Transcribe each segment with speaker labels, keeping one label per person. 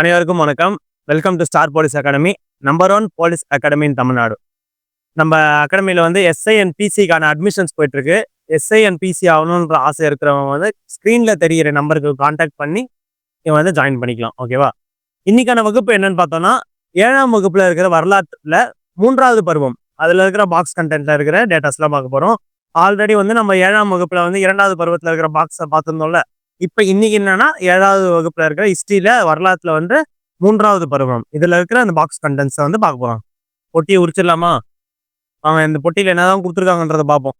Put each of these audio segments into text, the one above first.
Speaker 1: அனைவருக்கும் வணக்கம். Welcome to star police academy number one police academy in Tamil Nadu நம்ம அகாடமியில் வந்து எஸ்ஐ அண்ட் பிசிக்கான அட்மிஷன்ஸ் போயிட்டுருக்கு. எஸ்ஐ அண்ட் பிசி ஆகணுன்ற ஆசை இருக்கிறவங்க வந்து ஸ்க்ரீனில் தெரிகிற நம்பருக்கு காண்டாக்ட் பண்ணி இவன் வந்து ஜாயின் பண்ணிக்கலாம். ஓகேவா இன்னைக்கான வகுப்பு என்னன்னு பார்த்தோம்னா ஏழாம் வகுப்பில் இருக்கிற வரலாற்றில் மூன்றாவது பருவம். அதில் இருக்கிற பாக்ஸ் கண்டென்ட்டில் இருக்கிற டேட்டாஸ்லாம் பார்க்க போகிறோம் ஆல்ரெடி வந்து நம்ம ஏழாம் வகுப்பில் வந்து இரண்டாவது பருவத்தில் இருக்கிற பாக்ஸை பார்த்துருந்தோம்ல இப்போ இன்னைக்கு என்னன்னா ஏழாவது வகுப்புல இருக்கிற ஹிஸ்டரியில வரலாற்றுல வந்து மூன்றாவது பருவம். இதுல இருக்கிற அந்த பாக்ஸ் கண்டென்ட்ஸை வந்து பார்க்க போறோம். பொட்டியை உரிச்சிடலாமா? அவங்க இந்த பொட்டியில என்னதான் கொடுத்துருக்காங்கன்றத பார்ப்போம்.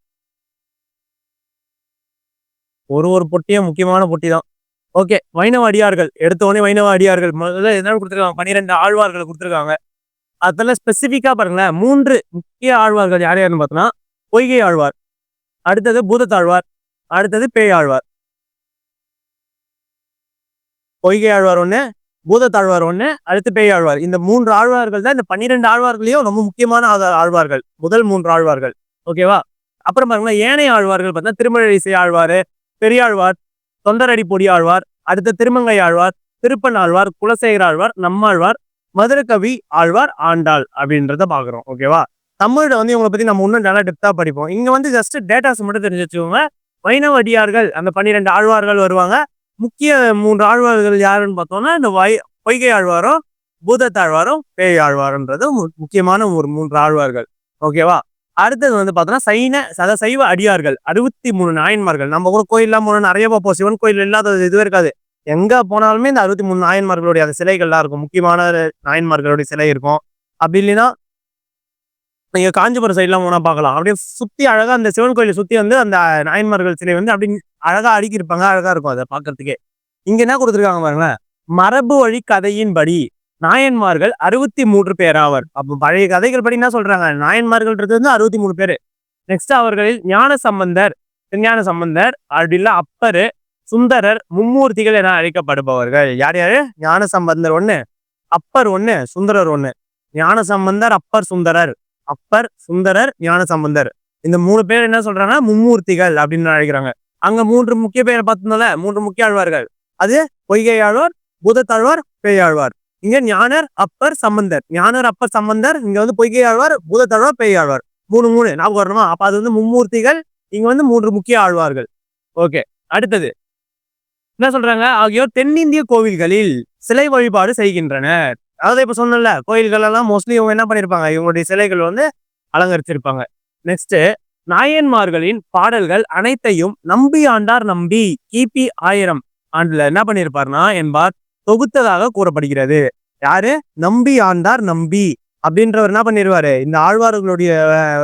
Speaker 1: ஒரு ஒரு பொட்டியும் முக்கியமான பொட்டி தான் ஓகே வைணவ அடியார்கள். எடுத்தோடனே வைணவ அடியார்கள். முதல்ல என்ன கொடுத்துருக்காங்க? பன்னிரெண்டு ஆழ்வார்கள் கொடுத்துருக்காங்க. அதெல்லாம் ஸ்பெசிஃபிக்காக பாருங்களேன். மூன்று முக்கிய ஆழ்வார்கள் யார் யாருன்னு பார்த்தோம்னா பொய்கை ஆழ்வார். அடுத்தது பூதத்தாழ்வார். அடுத்தது பேய் ஆழ்வார் பொய்கை ஆழ்வார் ஒன்று பூதத்தாழ்வார் ஒன்று அடுத்து பேய் ஆழ்வார். இந்த மூன்று ஆழ்வார்கள் தான் இந்த பன்னிரெண்டு ஆழ்வார்களையும் ரொம்ப முக்கியமான ஆழ்வார்கள். முதல் மூன்று ஆழ்வார்கள். ஓகேவா அப்புறம் பாருங்களேன் ஏனைய ஆழ்வார்கள் பார்த்தா திருமழிசை ஆழ்வார் பெரியாழ்வார் தொண்டரடி பொடி ஆழ்வார் அடுத்து திருமங்கை ஆழ்வார் திருப்பன் ஆழ்வார் குலசேகர ஆழ்வார் நம்மாழ்வார் மதுரகவி ஆழ்வார் ஆண்டாள் அப்படின்றத பாக்குறோம் ஓகேவா தமிழ்ல வந்து இவங்களை பத்தி நம்ம இன்னும் நல்லா டெப்தா படிப்போம். இங்க வந்து ஜஸ்ட் டேட்டாஸ் மட்டும் தெரிஞ்சு வச்சுக்கோங்க. வைணவ அடியார்கள் அந்த பன்னிரெண்டு ஆழ்வார்கள் வருவாங்க. முக்கிய மூன்று ஆழ்வார்கள் யாருன்னு பார்த்தோம்னா இந்த வை பொய்கை ஆழ்வாரும் பூதத்தாழ்வாரும் பேய் ஆழ்வார்ன்றது மு- முக்கியமான ஒரு மூன்று ஆழ்வார்கள். ஓகேவா? அடுத்தது வந்து பார்த்தோம்னா சைன சத சைவ அடியார்கள் அறுபத்தி மூணு நாயன்மார்கள். நம்ம கூட கோயிலெலாம் போனால் நிறைய பார்ப்போம். சிவன் கோயில் இல்லாதது இதுவே இருக்காது. எங்கே போனாலுமே இந்த அறுபத்தி மூணு நாயன்மார்களுடைய அந்த சிலைகள்லாம் இருக்கும். முக்கியமான நாயன்மார்களுடைய சிலை இருக்கும். அப்படி இல்லைன்னா நீங்கள் காஞ்சிபுரம் சைட்லாம் போனால் பார்க்கலாம் அப்படியே சுற்றி அழகாக அந்த சிவன் கோயிலை சுற்றி வந்து அந்த நாயன்மார்கள் சிலை வந்து அப்படி அழகா அடுக்கி அழகாக இருக்கும் அதை பார்க்கறதுக்கே. இங்கே என்ன கொடுத்துருக்காங்க பாருங்களேன். மரபு வழி கதையின்படி நாயன்மார்கள் அறுபத்தி மூன்று பேர் ஆவர். அப்போ பழைய கதைகள் படி என்ன சொல்றாங்க? நாயன்மார்கள்ன்றது வந்து அறுபத்தி மூணு பேர். நெக்ஸ்ட் அவர்களில் ஞான சம்பந்தர் திருஞான சம்பந்தர் அப்படி இல்லை அப்பர் சுந்தரர் மும்மூர்த்திகள் என அழைக்கப்படுபவர்கள். யார் யார்? ஞான சம்பந்தர் ஒன்று அப்பர் ஒன்று சுந்தரர் ஒன்று ஞான சம்பந்தர் அப்பர் சுந்தரர். அப்பர் சுந்தரர் ஞான சம்பந்தர். இந்த மூணு பேர் என்ன சொல்றாங்கன்னா மும்மூர்த்திகள் அப்படின்னு அழைக்கிறாங்க. அங்க மூன்று முக்கிய பேர் பார்த்தோம்ல மூன்று முக்கிய ஆழ்வார்கள். அது பொய்கை ஆழ்வார் பூதத்தாழ்வார் பேயாழ்வார். இங்க ஞானர் அப்பர் சம்பந்தர். ஞானர் அப்பர் சம்பந்தர் இங்க வந்து பொய்கை ஆழ்வார் பூதத்தாழ்வார் பேயாழ்வார். மூணு மூணு ஞாபகம் வரணுமா? அப்ப அது வந்து மும்மூர்த்திகள் இங்க வந்து மூன்று முக்கிய ஆழ்வார்கள். ஓகே அடுத்தது. என்ன சொல்றாங்க? ஆகியோர் தென்னிந்திய கோவில்களில் சிலை வழிபாடு செய்கின்றனர். அதாவது இப்போ சொன்னல கோயில்களெல்லாம் மோஸ்ட்லி இவங்க என்ன பண்ணிருப்பாங்க? இவங்களுடைய சிலைகள் வந்து அலங்கரிச்சிருப்பாங்க. நெக்ஸ்ட் நாயன்மார்களின் பாடல்கள் அனைத்தையும் நம்பி ஆண்டார் நம்பி கிபி ஆயிரம் ஆண்டுல என்ன பண்ணியிருப்பார்னா என்பார் தொகுத்ததாக கூறப்படுகிறது. யாரு? நம்பி ஆண்டார் நம்பி அப்படின்றவர் என்ன பண்ணிருவாரு? இந்த ஆழ்வார்களுடைய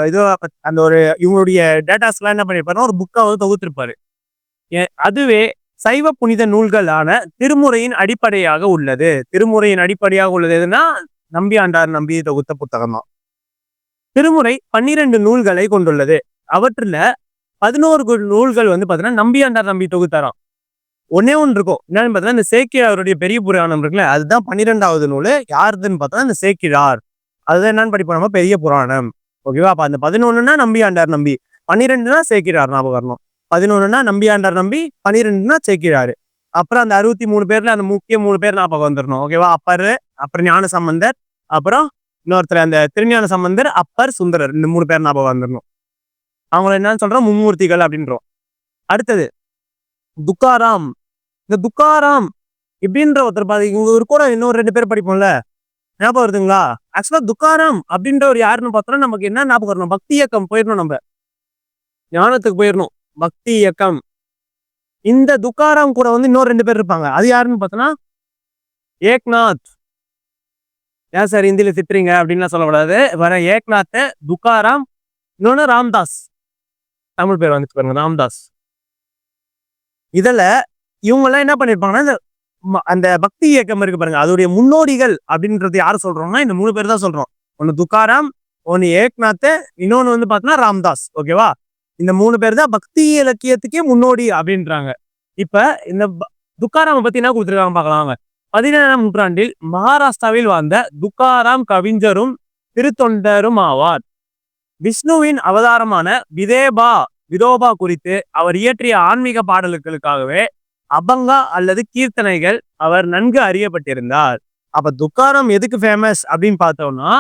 Speaker 1: இது அந்த ஒரு இவங்களுடைய டேட்டாஸ் எல்லாம் என்ன பண்ணிருப்பாருன்னா ஒரு புக்கா வந்து தொகுத்திருப்பாரு. ஏ- அதுவே சைவ புனித நூல்களான திருமுறையின் அடிப்படையாக உள்ளது. திருமுறையின் அடிப்படையாக உள்ளது எதுனா நம்பி ஆண்டார் நம்பி தொகுத்த புத்தகம் தான். திருமுறை பன்னிரண்டு நூல்களை கொண்டுள்ளது. அவற்றில் பதினோரு கு- நூல்கள் வந்து பார்த்தீங்கன்னா நம்பி ஆண்டார் நம்பி தொகுத்தாராம் ஒன்னே ஒன்று இருக்கும் என்னன்னு பார்த்தீங்கன்னா இந்த சேக்கிழாருடைய பெரிய புராணம் இருக்குல்ல அதுதான் பன்னிரெண்டாவது நூல். யாருதுன்னு பார்த்தோன்னா இந்த சேக்கிழார். அதுதான் என்னன்னு படிப்போம் நம்ம? பெரிய புராணம். ஓகேவா? அப்போ அந்த பதினொன்னுனா நம்பி ஆண்டார் நம்பி பன்னிரெண்டுனா சேக்கிழார் ஞாபகம் வரணும். பதினொன்றுனா நம்பி நம்பி பன்னிரெண்டுனா சேக்கிழாரு அப்புறம் அந்த அறுபத்தி மூணு பேர்ல அந்த முக்கிய மூணு பேர் ஞாபகம் வந்துடணும் ஓகேவா அப்பர் அப்புறம் ஞான சம்பந்தர் அப்புறம் இன்னொருத்தர் அந்த திருஞான சம்பந்தர் அப்பர் சுந்தரர். இந்த மூணு பேர் ஞாபகம் வந்துடணும் அவங்கள என்னன்னு சொல்றோம்? மும்மூர்த்திகள் அப்படின்றோம். அடுத்தது துக்காராம். இந்த துக்காராம் இப்படின்ற ஒருத்தர் பாதி இவங்க கூட இன்னொரு ரெண்டு பேர் படிப்போம்ல? ஞாபகம் வருதுங்களா? ஆக்சுவலா துக்காராம் அப்படின்ற ஒரு யாருன்னு பார்த்தோம்னா நமக்கு என்ன ஞாபகம் வரணும்? பக்தி இயக்கம் போயிடணும் நம்ம. ஞானத்துக்கு போயிடணும். பக்தி இயக்கம். இந்த துக்காராம் கூட வந்து இன்னொரு ரெண்டு பேர் இருப்பாங்க. அது யாருன்னு பார்த்தோன்னா ஏக்நாத். ஏன் சார் இந்தியில் திட்டுறீங்க? அப்படின்லாம் சொல்லக்கூடாது. வர ஏக்நாத் துக்காராம் இன்னொன்று ராம்தாஸ். தமிழ் பேர் வந்துச்சு பாருங்க ராம்தாஸ். இதில் இவங்கெல்லாம் என்ன பண்ணியிருப்பாங்கன்னா இந்த ம- அந்த பக்தி இயக்கம் இருக்கு பாருங்க. அதோடைய முன்னோடிகள் அப்படின்றது யார் சொல்றோம்னா இந்த மூணு பேர் தான் சொல்றோம். ஒன்று துக்காராம் ஒன்று ஏக்நாத் இன்னொன்று வந்து பார்த்தோன்னா ராம்தாஸ். ஓகேவா? இந்த மூணு பேர் தான் பக்தி இலக்கியத்துக்கே முன்னோடி அப்படின்றாங்க. இப்ப இந்த துக்காராம பத்தி என்ன கொடுத்துருக்காங்க பார்க்கலாம் பதினேழாம் நூற்றாண்டில் மகாராஷ்டிராவில் வாழ்ந்த துக்காராம் கவிஞரும் திருத்தொண்டரும் ஆவார். விஷ்ணுவின் அவதாரமான விதேபா விதோபா குறித்து அவர் இயற்றிய ஆன்மீக பாடல்களுக்காகவே அபங்கா அல்லது கீர்த்தனைகள் அவர் நன்கு அறியப்பட்டிருந்தார். அப்ப துக்காரம் எதுக்கு ஃபேமஸ் அப்படின்னு பார்த்தோம்னா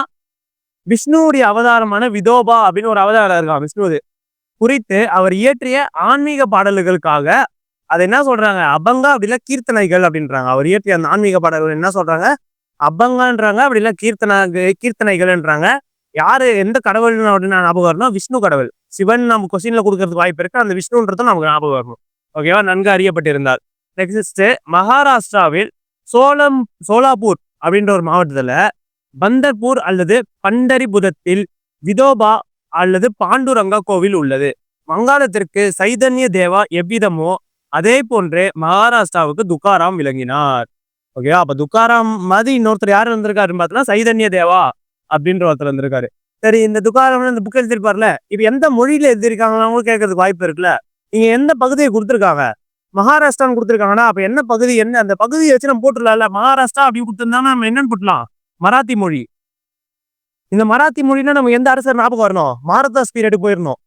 Speaker 1: விஷ்ணுவுடைய அவதாரமான விதோபா அப்படின்னு ஒரு அவதாரம் இருக்கான் விஷ்ணுவது? குறித்து அவர் இயற்றிய ஆன்மீக பாடல்களுக்காக அதை என்ன சொல்றாங்க? அபங்கா அப்படின்னா கீர்த்தனைகள் அப்படின்றாங்க. அவர் இயற்றிய அந்த ஆன்மீக பாடல்கள் என்ன சொல்றாங்க? அபங்கான்றாங்க அப்படி இல்லை கீர்த்தன கீர்த்தனைகள்ன்றாங்க. யாரு எந்த கடவுள் அப்படின்னு ஞாபகம் வரணும் விஷ்ணு கடவுள். சிவன் நம்ம கொஸ்டின்ல கொடுக்கறதுக்கு வாய்ப்பு இருக்கு. அந்த விஷ்ணுன்றதும் நமக்கு ஞாபகம் வரணும். ஓகேவா நன்கு அறியப்பட்டிருந்தார் நெக்ஸ்ட் மகாராஷ்டிராவில் சோளம் சோலாப்பூர் அப்படின்ற ஒரு மாவட்டத்துல பந்தர்பூர் அல்லது பண்டரிபுரத்தில் விதோபா அல்லது பாண்டுரங்கா கோவில் உள்ளது. வங்காளத்திற்கு சைதன்ய தேவா எவ்விதமோ அதே போன்றே மகாராஷ்டிராவுக்கு துக்காராம் விளங்கினார். ஓகேவா அப்ப துக்காராம் மாதிரி இன்னொருத்தர் யார் இருந்திருக்காருன்னு பார்த்தோன்னா சைதன்ய தேவா அப்படின்ற ஒருத்தர் இருந்திருக்காரு. சரி இந்த துக்காராம் இந்த புக் எழுதிருப்பார்ல இப்ப எந்த மொழியில எழுதியிருக்காங்கன்னு கேட்கறதுக்கு வாய்ப்பு இருக்குல்ல? நீங்க எந்த பகுதியை கொடுத்துருக்காங்க? மகாராஷ்டிரான்னு கொடுத்துருக்காங்கன்னா அப்ப என்ன பகுதி என்ன அந்த பகுதியை வச்சு நம்ம போட்டுடலாம்ல? மகாராஷ்டிரா அப்படின்னு கொடுத்துருந்தா நம்ம என்னன்னு போட்டலாம் மராத்தி மொழி. இந்த மராத்தி மொழினா நம்ம எந்த அரசர் ஞாபகம் வரணும்? மாரதாஸ் பீரியடு போயிடணும்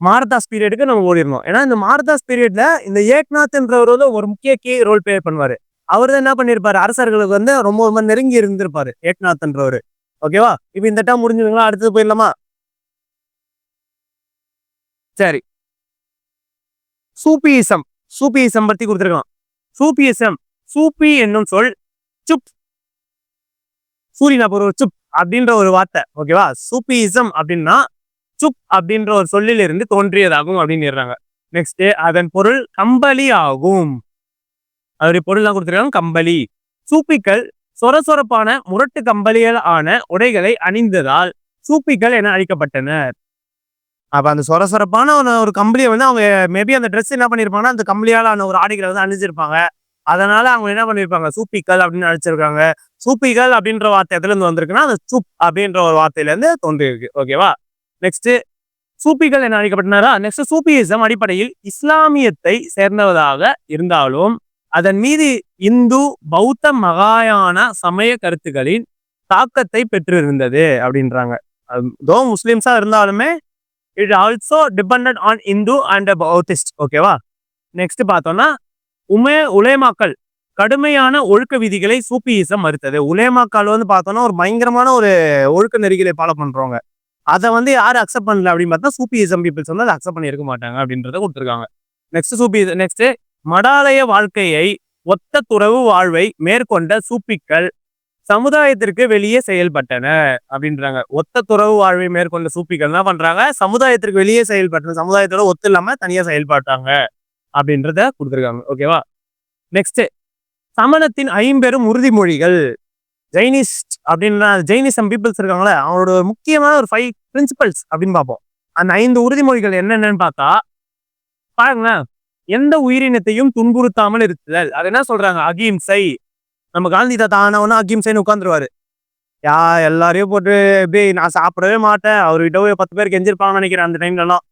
Speaker 1: மாரதாஸ் பீரியடுக்கு நம்ம ஓடிடணும் ஏன்னா இந்த மாரதாஸ் பீரியட்ல இந்த ஏக்நாத்ன்றவர் வந்து ஒரு முக்கிய கே ரோல் பிளே பண்ணுவாரு. அவர் தான் என்ன பண்ணிருப்பாரு? அரசர்களுக்கு வந்து ரொம்ப ரொம்ப நெருங்கி இருந்திருப்பாரு ஏக்நாத்ன்றவர் ஓகேவா இப்ப இந்த டைம் முடிஞ்சதுங்களா? அடுத்தது போயிடலாமா? சரி. சூப்பியிசம் சூப்பியிசம் பத்தி கொடுத்துருக்கலாம். சூப்பியிசம் சூப்பி என்னும் சொல் சுப் சூரியனா ஒரு சுப் அப்படின்ற ஒரு வார்த்தை ஓகேவா சூப்பிசம் அப்படின்னா சுப் அப்படின்ற ஒரு சொல்லில் இருந்து தோன்றியதாகும் அப்படின்னு நெக்ஸ்ட் அதன் பொருள் கம்பளி ஆகும். அதோடைய பொருள்லாம் கொடுத்துருக்காங்க கம்பளி. சூப்பிக்கள் சொர சொரப்பான முரட்டு கம்பளிகள் ஆன உடைகளை அணிந்ததால் சூப்பிகள் என அழைக்கப்பட்டனர் அப்ப அந்த சொர சொரப்பான ஒரு- கம்பளியை வந்து அவங்க மேபி அந்த ட்ரெஸ் என்ன பண்ணிருப்பாங்கன்னா அந்த கம்பளியால் ஆன ஒரு ஆடைகளை வந்து அணிஞ்சிருப்பாங்க. அதனால அவங்க என்ன பண்ணிருப்பாங்க சூப்பிக்கள் அப்படின்னு அழைச்சிருக்காங்க. சூப்பிகள் அப்படின்ற வார்த்தை எதுல இருந்து வந்திருக்குன்னா அந்த சூப் அப்படின்ற ஒரு வார்த்தையில இருந்து ஓகேவா நெக்ஸ்ட் சூப்பிகள் என்ன அழைக்கப்பட்டனாரா நெக்ஸ்ட் சூப்பியிசம் அடிப்படையில் இஸ்லாமியத்தை சேர்ந்தவதாக இருந்தாலும் அதன் மீது இந்து பௌத்த மகாயான சமய கருத்துக்களின் தாக்கத்தை பெற்றிருந்தது அப்படின்றாங்க. தோ முஸ்லிம்ஸா இருந்தாலுமே it also depend on Hindu and Buddhist ஓகேவா நெக்ஸ்ட் பார்த்தோம்னா உமே உலேமாக்கள் கடுமையான ஒழுக்க விதிகளை சூப்பியிசம் மறுத்தது. உலேமாக்கால் வந்து பார்த்தோன்னா ஒரு பயங்கரமான ஒரு ஒழுக்க நெறிகளை ஃபாலோ பண்றவங்க. அதை வந்து யார் அக்செப்ட் பண்ணல அப்படின்னு பார்த்தா சூப்பியிசம் பீப்புள்ஸ் வந்து அதை அக்செப்ட் பண்ணியிருக்க மாட்டாங்க அப்படின்றத கொடுத்துருக்காங்க. நெக்ஸ்ட் சூப்பி நெக்ஸ்ட் மடாலய வாழ்க்கையை ஒத்த துறவு வாழ்வை மேற்கொண்ட சூப்பிக்கள் சமுதாயத்திற்கு வெளியே செயல்பட்டன அப்படின்றாங்க. ஒத்த துறவு வாழ்வை மேற்கொண்ட சூப்பிகள் என்ன பண்றாங்க? சமுதாயத்திற்கு வெளியே செயல்பட்டன. சமுதாயத்தோட ஒத்து இல்லாம தனியா செயல்பட்டாங்க அப்படின்றத கொடுத்துருக்காங்க. ஓகேவா நெக்ஸ்ட் சமணத்தின் ஐம்பெரும் உறுதிமொழிகள். ஜெயினிஸ்ட் அப்படின்னா ஜெயினிசம் பீப்புள்ஸ் இருக்காங்களே அவங்களோட முக்கியமான ஒரு ஃபைவ் பிரின்சிபல்ஸ் அப்படின்னு பார்ப்போம். அந்த ஐந்து உறுதிமொழிகள் என்னென்னு பார்த்தா பாருங்களேன் எந்த உயிரினத்தையும் துன்புறுத்தாமல் இருத்தல். அது என்ன சொல்றாங்க? அகிம்சை நம்ம காந்தி தாத்தா ஆனவனா அகிம்சைன்னு உட்காந்துருவாரு யா எல்லாரையும் போட்டு எப்படி நான் சாப்பிடவே மாட்டேன். அவர்கிட்ட போய் பத்து பேர் கெஞ்சிருப்பாங்கன்னு நினைக்கிறேன் அந்த டைம்லலாம்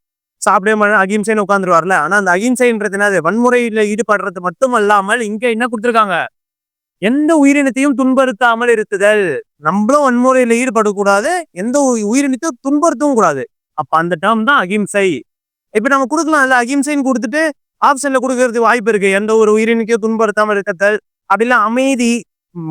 Speaker 1: சாப்பிடவே அகிம்சைன்னு உட்காந்துருவார்ல ஆனா அந்த அகிம்சைன்றது என்னது? வன்முறையில ஈடுபடுறது மட்டும் அல்லாமல் இங்க என்ன கொடுத்துருக்காங்க? எந்த உயிரினத்தையும் துன்புறுத்தாமல் இருத்துதல். நம்மளும் வன்முறையில ஈடுபடக்கூடாது. எந்த உயிரினத்தையும் துன்புறுத்தவும் கூடாது. அப்ப அந்த டேர்ம் தான் அகிம்சை. இப்ப நம்ம கொடுக்கலாம்ல அகிம்சைன்னு கொடுத்துட்டு ஆப்ஷன்ல கொடுக்கறதுக்கு வாய்ப்பு இருக்கு. எந்த ஒரு உயிரினத்தையும் துன்புறுத்தாமல் இருக்கத்தல். அப்படிலாம் அமைதி.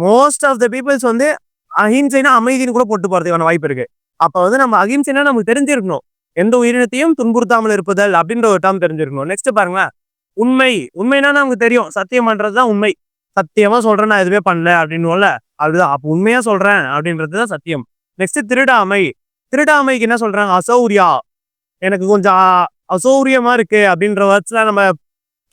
Speaker 1: மோஸ்ட் ஆஃப் த பீப்புள்ஸ் வந்து அஹிம்சைனா அமைதின்னு கூட போட்டு போறதுக்கான வாய்ப்பு இருக்கு. அப்ப வந்து நம்ம அகிம்சைனா நமக்கு தெரிஞ்சிருக்கணும். எந்த உயிரினத்தையும் துன்புறுத்தாமல் இருப்பதல் அப்படின்ற ஒரு டம் தெரிஞ்சிருக்கணும். நெக்ஸ்ட் பாருங்களேன். உண்மை. உண்மைனா நமக்கு தெரியும். சத்தியம் பண்றதுதான் உண்மை. சத்தியமா சொல்றேன் நான் எதுவுமே பண்ணல அப்படின்னுல அதுதான். அப்ப உண்மையா சொல்றேன் அப்படின்றது தான் சத்தியம். நெக்ஸ்ட் திருடாமை. திருடாமைக்கு என்ன சொல்றாங்க? அசௌரியா. எனக்கு கொஞ்சம் அசௌரியமா இருக்கு அப்படின்ற வேர்ட்ஸ்ல நம்ம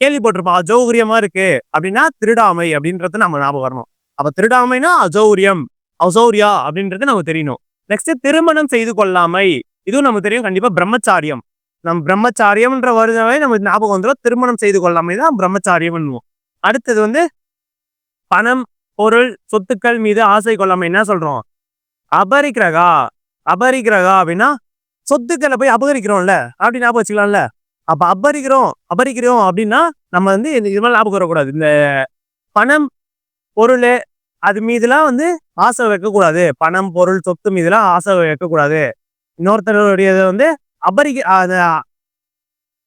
Speaker 1: கேள்விப்பட்டிருப்போம். அஜௌகரியமா இருக்கு அப்படின்னா திருடாமை அப்படின்றது நம்ம ஞாபகம் வரணும். அப்ப திருடாமைனா அஜௌரியம் அசௌரியா அப்படின்றது நமக்கு தெரியணும். நெக்ஸ்ட் திருமணம் செய்து கொள்ளாமை. இதுவும் நமக்கு தெரியும். கண்டிப்பா பிரம்மச்சாரியம். நம்ம பிரம்மச்சாரியம்ன்ற வருதாவே நமக்கு ஞாபகம் வந்துடும் திருமணம் செய்து கொள்ளாமல் தான் பிரம்மச்சாரியம் அடுத்தது வந்து பணம் பொருள் சொத்துக்கள் மீது ஆசை கொள்ளாமல் என்ன சொல்றோம்? அபரிக்கிரகா. அபரிக்கிரகா அப்படின்னா சொத்துக்களை போய் அபகரிக்கிறோம்ல. அப்படி ஞாபகம் வச்சுக்கலாம்ல. அப்ப அபரிக்கிறோம் அபரிக்கிறோம் அப்படின்னா நம்ம வந்து இந்த இது மாதிரி ஞாபகம் வரக்கூடாது. இந்த பணம் பொருள் அது மீதுலாம் வந்து ஆசை வைக்கக்கூடாது. பணம் பொருள் சொத்து மீதுலாம் ஆசை வைக்கக்கூடாது. இன்னொருத்தருடைய வந்து அபரிக்க அதை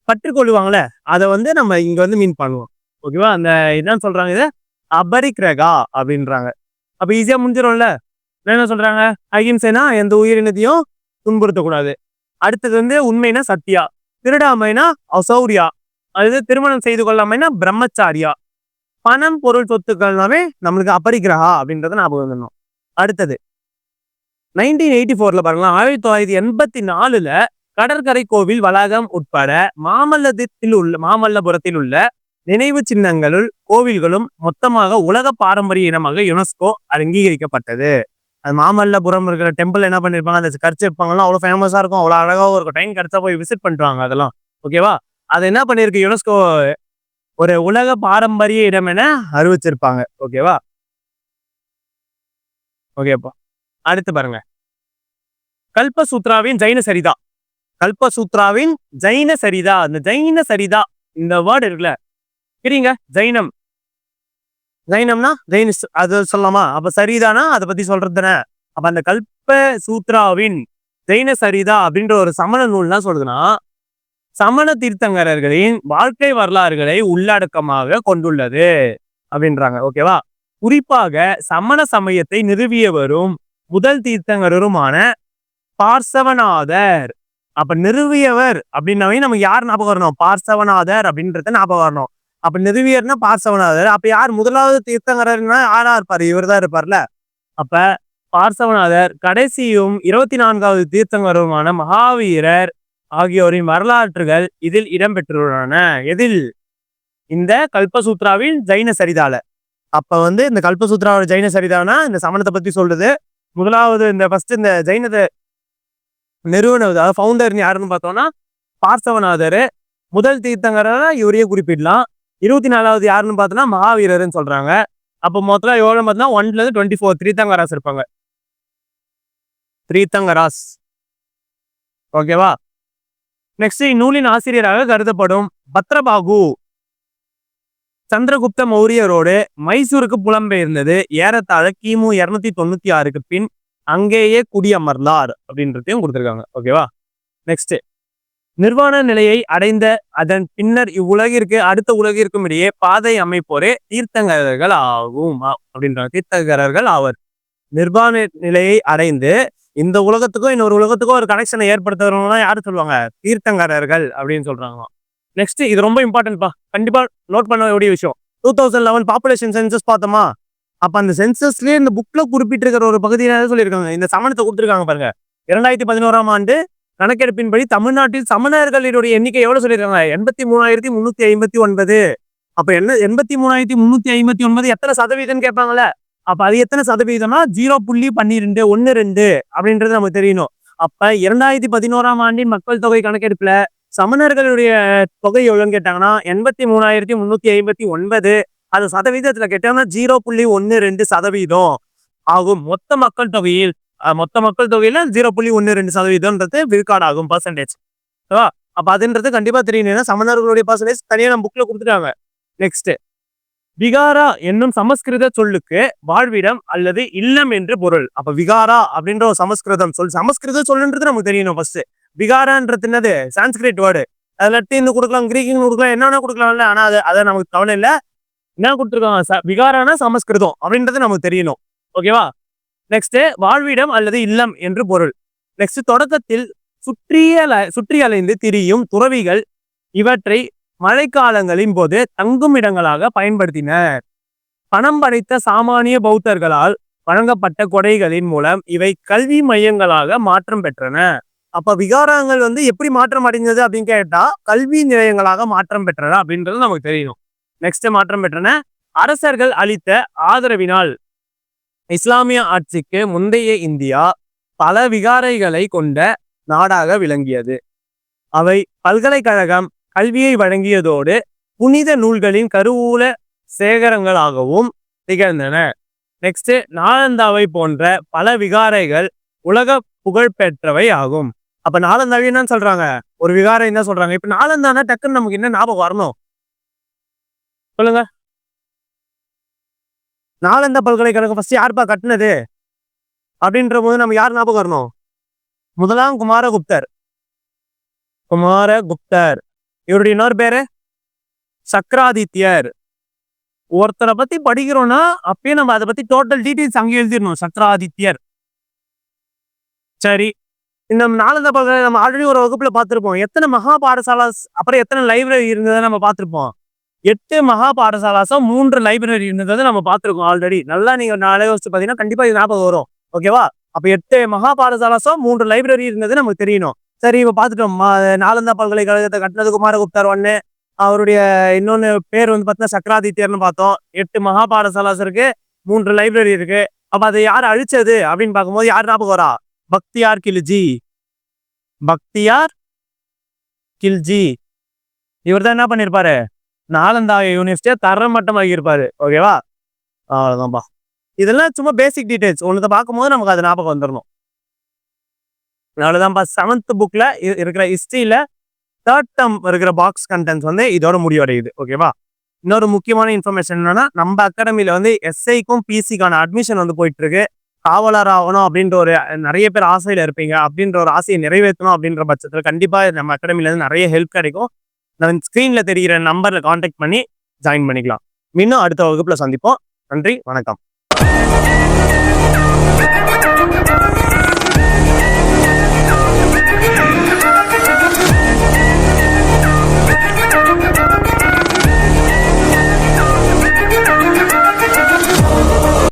Speaker 1: கற்றுக்கொள்வாங்கல்ல அதை வந்து நம்ம இங்க வந்து மீன் பண்ணுவோம். ஓகேவா? அந்த என்னன்னு சொல்றாங்க இது? அபரிக்ரகா அப்படின்றாங்க. அப்ப ஈஸியா முடிஞ்சிடும்ல என்ன சொல்றாங்க? அகிம்சைனா எந்த உயிரினத்தையும் துன்புறுத்தக்கூடாது. அடுத்தது வந்து உண்மைனா சத்தியா. திருடாமைனா அசௌரியா. அது திருமணம் செய்து கொள்ளாமைனா பிரம்மச்சாரியா. பணம் பொருள் சொத்துக்கள்னாவே நம்மளுக்கு அபரிக்கிரகா அப்படின்றத ஞாபகம் வந்துடணும் அடுத்தது நைன்டீன் எயிட்டி ஃபோர்ல பாருங்களா ஆயிரத்தி தொள்ளாயிரத்தி எண்பத்தி நாலுல கடற்கரை கோவில் வளாகம் உட்பட மாமல்லத்தில் உள்ள மாமல்லபுரத்தில் உள்ள நினைவு சின்னங்களுள் கோவில்களும் மொத்தமாக உலக பாரம்பரிய இனமாக யுனெஸ்கோ அங்கீகரிக்கப்பட்டது. அது மாமல்லபுரம் இருக்கிற டெம்பிள் என்ன பண்ணிருப்பாங்க அந்த கர்ச்சி இருப்பாங்கலாம் அவ்வளோ ஃபேமஸா இருக்கும் அவ்வளோ அழகாகவும் இருக்கும். டைம் கிடைச்சா போய் விசிட் பண்ணிட்டு அதெல்லாம். ஓகேவா அது என்ன பண்ணிருக்கு யுனெஸ்கோ ஒரு உலக பாரம்பரிய இடம் என அறிவிச்சிருப்பாங்க. ஓகேவா ஓகேப்பா அடுத்து பாருங்க. கல்பசூத்ராவின் ஜைன சரிதா. கல்பசூத்ராவின் ஜைன சரிதா. அந்த ஜைன சரிதா இந்த வேர்டு இருக்குல்ல. சரிங்க ஜைனம். ஜைனம்னா ஜெயினிஸ் அது சொல்லலாமா? அப்ப சரிதானா? அதை பத்தி சொல்றது அப்ப அந்த கல்ப சூத்ராவின் ஜெயின சரிதா அப்படின்ற ஒரு சமண நூல் தான் சொல்லுதுன்னா சமண தீர்த்தங்கரர்களின் வாழ்க்கை வரலாறுகளை உள்ளடக்கமாக கொண்டுள்ளது அப்படின்றாங்க. ஓகேவா? குறிப்பாக சமண சமயத்தை நிறுவியவரும் முதல் தீர்த்தங்கரருமான பார்சவநாதர். அப்ப நிறுவியவர் அப்படின்னாவே நமக்கு யார் ஞாபகம் வரணும்? பார்சவநாதர் அப்படின்றத ஞாபகம் வரணும். அப்ப நிறுவியர்னா பார்சவநாதர். அப்ப யார் முதலாவது தீர்த்தங்கரர்னா யாரா இருப்பாரு? இவர் தான் இருப்பார்ல. அப்ப பார்சவநாதர் கடைசியும் இருபத்தி நான்காவது தீர்த்தங்கருமான மகாவீரர் ஆகியோரின் வரலாற்றுகள் இதில் இடம்பெற்றுள்ளன. எதில்? இந்த கல்பசூத்ராவின் ஜைன சரிதால அப்ப வந்து இந்த கல்பசூத்ராவோட ஜைன சரிதானா இந்த சமணத்தை பத்தி சொல்றது முதலாவது இந்த ஃபர்ஸ்ட் இந்த ஜெயினத நிறுவனம் அதாவது ஃபவுண்டர் யாருன்னு பார்த்தோம்னா பார்சவநாதர். முதல் தீர்த்தங்கர இவரையே குறிப்பிடலாம். இருபத்தி நாலாவது யாருன்னு பார்த்தோன்னா மகாவீரர்னு சொல்றாங்க. அப்போ மொத்தம் எவ்வளோ பார்த்தீங்கன்னா ஒன்லேருந்து டுவெண்ட்டி ஃபோர் த்ரீத்தங்கராஸ் இருப்பாங்க. த்ரீத்தங்கராஸ். ஓகேவா நெக்ஸ்ட் இந்நூலின் ஆசிரியராக கருதப்படும் பத்ரபாகு. சந்திரகுப்த மௌரியரோடு மைசூருக்கு புலம்பெயர்ந்தது. ஏறத்தாழ கிமு இருநூத்தி தொண்ணூத்தி ஆறுக்கு பின் அங்கேயே குடியமர்ந்தார் அப்படின்றதையும் கொடுத்துருக்காங்க. ஓகேவா நெக்ஸ்ட் நிர்வாண நிலையை அடைந்த அதன் பின்னர் இவ்வுலகிற்கு அடுத்த உலகிற்கும் இடையே பாதை அமைப்போரே தீர்த்தங்கரர்கள் ஆகும். அப்படின்றாங்க. தீர்த்தங்கரர்கள் ஆவர். நிர்வாண நிலையை அடைந்து இந்த உலகத்துக்கும் இன்னொரு உலகத்துக்கும் ஒரு கனெக்ஷனை ஏற்படுத்துறவங்க யாரு சொல்லுவாங்க? தீர்த்தங்கரர்கள் அப்படின்னு சொல்றாங்க நெக்ஸ்ட் இது ரொம்ப இம்பார்ட்டன்ட்பா கண்டிப்பா நோட் பண்ண வேண்டிய விஷயம். Two thousand eleven population census பார்த்தோமா? அப்ப அந்த சென்சஸ்லயே இந்த புக்ல குறிப்பிட்டிருக்கிற ஒரு பகுதியில சொல்லியிருக்காங்க. இந்த சமணத்தை கொடுத்துருக்காங்க பாருங்க. இரண்டாயிரத்தி பதினோராம் ஆண்டு கணக்கெடுப்பின்படி தமிழ்நாட்டில் சமணர்களினுடைய எண்ணிக்கை எவ்வளவு சொல்லியிருக்காங்க? எண்பத்தி மூணாயிரத்தி முன்னூத்தி ஐம்பத்தி ஒன்பது. அப்ப என்ன எண்பத்தி மூணாயிரத்தி முன்னூத்தி ஐம்பத்தி ஒன்பது எத்தனை சதவீதம் கேட்பாங்கல்ல? அப்ப அது எத்தனை சதவீதம்னா ஜீரோ புள்ளி பன்னிரெண்டு ஒன்னு ரெண்டு அப்படின்றது நமக்கு தெரியணும். அப்ப இரண்டாயிரத்தி பதினோராம் ஆண்டின் மக்கள் தொகை கணக்கெடுப்புல சமணர்களுடைய தொகை எவ்வளோன்னு கேட்டாங்கன்னா எண்பத்தி மூணாயிரத்தி முன்னூத்தி ஐம்பத்தி ஒன்பது. அது சதவீதத்துல கேட்டாங்கன்னா ஜீரோ புள்ளி ஒன்னு ரெண்டு சதவீதம் ஆகும். மொத்த மக்கள் தொகையில் மொத்த மக்கள் தொகையில ஜீரோ புள்ளி ஒன்னு ரெண்டு சதவீதம்ன்றது விழுக்காடு ஆகும் பர்சன்டேஜ் ஓகேவா? அப்ப அதுன்றது கண்டிப்பா தெரியணும் சமணர்களுடைய பர்சன்டேஜ் தனியா நம்ம புக்ல கொடுத்துட்டாங்க. நெக்ஸ்ட் விகாரா என்னும் சமஸ்கிருத சொல்லுக்கு வாழ்விடம் அல்லது இல்லம் என்று பொருள். அப்ப விகாரா அப்படின்ற ஒரு சமஸ்கிருதம் சொல் சமஸ்கிருத சொல்லுன்றது நமக்கு தெரியணும் ஃபர்ஸ்ட் விகாரன்றது என்னது? சான்ஸ்கிரிட் வேர்டு அதில் லட்டின்னு கொடுக்கலாம் கிரீக்கின்னு கொடுக்கலாம் என்னென்ன கொடுக்கலாம்ல. ஆனால் அது அதை நமக்கு கவலை இல்லை. என்ன கொடுத்துருக்காங்க? விகாரான சமஸ்கிருதம் அப்படின்றது நமக்கு தெரியணும். ஓகேவா நெக்ஸ்ட் வாழ்விடம் அல்லது இல்லம் என்று பொருள். நெக்ஸ்ட் தொடக்கத்தில் சுற்றியல சுற்றி அலைந்து திரியும் துறவிகள் இவற்றை மழைக்காலங்களின் போது தங்கும் இடங்களாக பயன்படுத்தினர். பணம் படைத்த சாமானிய பௌத்தர்களால் வழங்கப்பட்ட கொடைகளின் மூலம் இவை கல்வி மையங்களாக மாற்றம் பெற்றன. அப்ப விகாரங்கள் வந்து எப்படி மாற்றம் அடைந்தது அப்படின்னு கேட்டா கல்வி நிலையங்களாக மாற்றம் பெற்றன அப்படின்றது நமக்கு தெரியணும். நெக்ஸ்ட் மாற்றம் பெற்றன? அரசர்கள் அளித்த ஆதரவினால் இஸ்லாமிய ஆட்சிக்கு முந்தைய இந்தியா பல விகாரைகளை கொண்ட நாடாக விளங்கியது. அவை பல்கலைக்கழகம் கல்வியை வழங்கியதோடு புனித நூல்களின் கருவூல சேகரங்களாகவும் திகழ்ந்தன. நெக்ஸ்ட் நாலந்தாவை போன்ற பல விகாரைகள் உலக புகழ் பெற்றவை ஆகும். அப்ப நாலந்தாவி என்னன்னு சொல்றாங்க? ஒரு விகாரம் என்ன சொல்றாங்க? இப்ப நாளந்தானா டக்குன்னு நமக்கு என்ன ஞாபகம் வரணும்? சொல்லுங்க. நாளந்தா பல்கலைக்கழகம் ஃபர்ஸ்ட் யாருப்பா கட்டினது? அப்படின்ற போது நம்ம யார் ஞாபகம் வரணும்? முதலாம் குமாரகுப்தர். குமாரகுப்தர். இவருடைய இன்னொரு பேரு? சக்கராதித்யர். ஒருத்தரை பத்தி படிக்கிறோம்னா அப்பயே நம்ம அதை பத்தி டோட்டல் டீட்டெயில்ஸ் அங்கே எழுதிடணும். சக்கராதித்யர். சரி. இந்த நாலந்த பல்கலை நம்ம ஆல்ரெடி ஒரு வகுப்புல பார்த்துருப்போம். எத்தனை மகா பாடசாலாஸ் அப்புறம் எத்தனை லைப்ரரி இருந்ததை நம்ம பார்த்துருப்போம். எட்டு மகா பாடசாலாசம் மூன்று லைப்ரரி இருந்ததை நம்ம பார்த்துருக்கோம் ஆல்ரெடி நல்லா நீங்க நாளே யோசிச்சு பார்த்தீங்கன்னா கண்டிப்பா இது ஞாபகம் வரும். ஓகேவா அப்ப எட்டு மகா பாடசாலாசம் மூன்று லைப்ரரி இருந்தது நமக்கு தெரியணும். சரி இப்ப பார்த்துட்டோம். நாலந்தா பல்கலைக்கழகத்தை கட்டினது குமாரகுப்தர் ஒண்ணு. அவருடைய இன்னொன்னு பேர் வந்து பார்த்தீங்கன்னா சக்கராதித்யர்னு பார்த்தோம். எட்டு மகா பாடசாலாஸ் இருக்கு மூன்று லைப்ரரி இருக்கு. அப்ப அதை யார் அழிச்சது அப்படின்னு பார்க்கும்போது யார் ஞாபகம் வரா? பக்தியார் கில்ஜி. பக்தியார் கில்ஜி. இவர் தான் என்ன பண்ணியிருப்பாரு நாலந்தா தரம் மட்டமாக இருப்பாரு ஓகேவா அவ்வளோதான்ப்பா இதெல்லாம் சும்மா பேசிக் டீட்டெயில்ஸ் ஒன்றத்தை பார்க்கும்போது நமக்கு அது ஞாபகம் வந்துடணும் அவ்வளோதான்ப்பா செவன்த் புக்கில் இருக்கிற ஹிஸ்ட்ரியில் தேர்ட் டேர்ம் இருக்கிற பாக்ஸ் கண்டென்ட்ஸ் வந்து இதோட முடிவடையுது. ஓகேவா இன்னொரு முக்கியமான இன்ஃபர்மேஷன் என்னன்னா நம்ம அகாடமியில் வந்து எஸ்ஐக்கும் பிசிக்கான அட்மிஷன் வந்து போயிட்டு இருக்கு காவலர் ஆகணும் அப்படின்ற ஒரு நிறைய பேர் ஆசையில் இருப்பீங்க. அப்படின்ற ஒரு ஆசையை நிறைவேற்றணும் அப்படின்ற பட்சத்தில் கண்டிப்பாக நம்ம அகாடமிலேருந்து நிறைய ஹெல்ப் கிடைக்கும். நான் ஸ்க்ரீனில் தெரிகிற நம்பரில் காண்டாக்ட் பண்ணி ஜாயின் பண்ணிக்கலாம். மீண்டும் அடுத்த வகுப்பில் சந்திப்போம். நன்றி வணக்கம்.